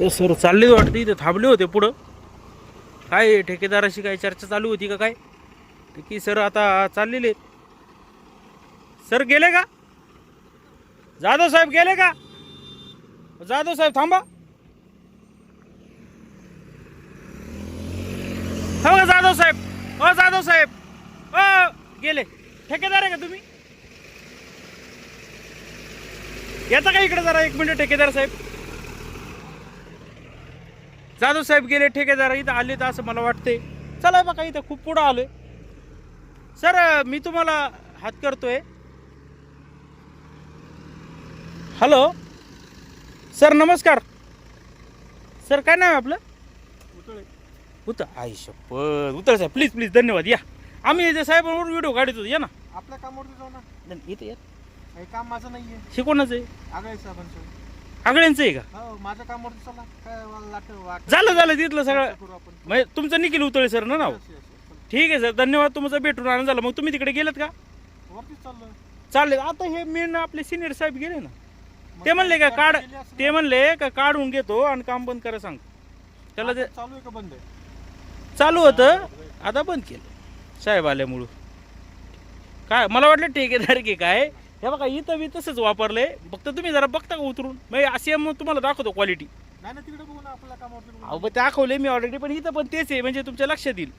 ते सर चालले वाटते इथे. थांबले होते पुढं. काय ठेकेदाराशी काय चर्चा चालू होती का काय? की सर आता चाललेले. सर गेले का? जाधव साहेब गेले का? जाधव साहेब थांबा. थांबा जाधव साहेब. हो जाधव साहेब. अ गेले. ठेकेदार आहे का तुम्ही? येता का इकडे जरा? एक मिनिट ठेकेदार साहेब. जाधव साहेब गेले ठेकेदार इथं आले तर असं मला वाटते चला बघा इथं खूप पुढं आलोय. सर मी तुम्हाला हात करतोय. हॅलो. सर नमस्कार. सर काय नाव आहे आपलं? उतर आई शपथ उतर साहेब प्लीज प्लीज धन्यवाद. या. आम्ही साहेबांवर व्हिडिओ काढतो या ना. आपल्या कामावरती जाऊ ना. नाही, इथे या. हे काम माझं नाहीये. शिकवणच आहे? आगळे साहेबांचं. आगळ्यांचं आहे का? हो चला. काय वाट. झालं झालं तिथलं सगळं. करू आपण. म्हणजे तुमचं निखिल उतळे सर ना नाव? Yes, yes, yes. चला. ठीक आहे सर धन्यवाद तुमचं भेटून आनंद झाला. मग तुम्ही तिकडे गेलेत का? वरतीच चाललोय. चालेल. आता हे मेन आपले सिनियर साहेब गेले ना. ते म्हणले का काय काढ ते म्हणले का काढून घेतो आणि काम बंद करा सांग. त्याला ते चालू आहे का बंद? आहे चालू होतं. आता बंद केलं. साहेब आल्यामुळं. काय मला वाटलं ठेकेदार की काय? हे बघा इथं मी तसंच वापरलंय. फक्त तुम्ही जरा बघता का उतरून? मग असे मग तुम्हाला दाखवतो क्वालिटी नाही ना तिकडे आपल्या कामावरती अहो दाखवले मी ऑलरेडी पण इथं पण तेच आहे म्हणजे तुमच्या लक्षात येईल.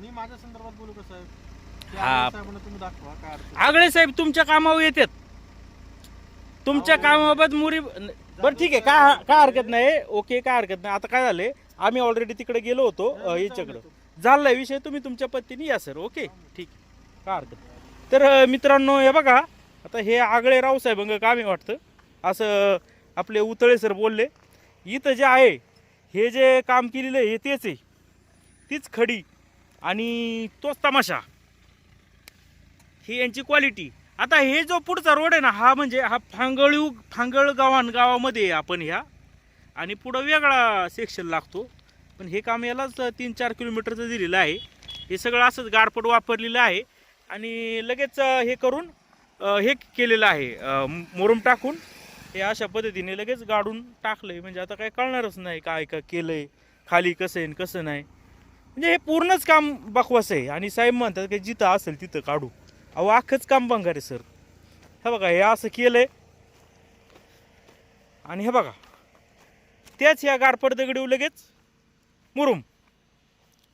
मी माझ्या संदर्भात बोलू का साहेब? ते हा. आगळे साहेबांना तुम्ही दाखवा काय अडचण आगळे साहेब तुमच्या कामावर येतात. तुमच्या कामाबाबत मुरी बरं ठीक आहे काय काय हरकत नाही ओके काय हरकत नाही. आता काय झालंय? आम्ही ऑलरेडी तिकडे गेलो होतो अं, याच्याकडं. झालाय विषय तुम्ही तुमच्या पद्धतीने या सर ओके? ठीक आहे. काय हरकत नाही. तर मित्रांनो हे बघा. आता हे आगळे रावसाहेब काम आहे वाटतं. असं आपले उतळे सर बोलले. इथं जे आहे हे जे काम केलेलं आहे हे तेच आहे. तीच खडी आणि तोच तमाशा. ही यांची क्वालिटी आता हे जो पुढचा रोड आहे ना हा म्हणजे हा फांगळू फांगळ गावान गावामध्ये आहे आपण ह्या. आणि पुढं वेगळा सेक्शन लागतो. पण हे काम यालाच तीन चार किलोमीटरचं दिलेलं आहे. हे सगळं असंच गारपट वापरलेलं आहे. आणि लगेच हे करून हे केलेलं आहे मोरम टाकून. हे अशा पद्धतीने लगेच गाडून टाकलंय. म्हणजे आता काय कळणारच नाही काय काय केलंय खाली कसं आहे आणि कसं नाही. म्हणजे हे पूर्णच काम बकवास आहे. आणि साहेब म्हणतात की जिथं असेल तिथं काढू. अहो अख्खंच काम बंगार आहे सर. हे बघा हे असं केलंय. आणि हे बघा त्याच या गारपड दगडीव लगेच मुरुम.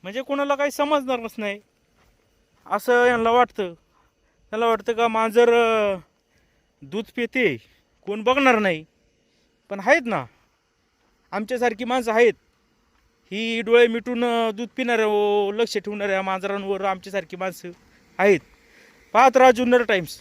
म्हणजे कोणाला काही समजणारच नाही. असं यांना वाटतं. त्याला वाटतं का मांजर दूध पिते कोण बघणार नाही. पण आहेत ना. आमच्यासारखी माणसं आहेत. ही डोळे मिटून दूध पिणाऱ्या लक्ष ठेवणाऱ्या मांजरांवर आमच्यासारखी माणसं आहेत. पाहत राहा जुन्नर टाईम्स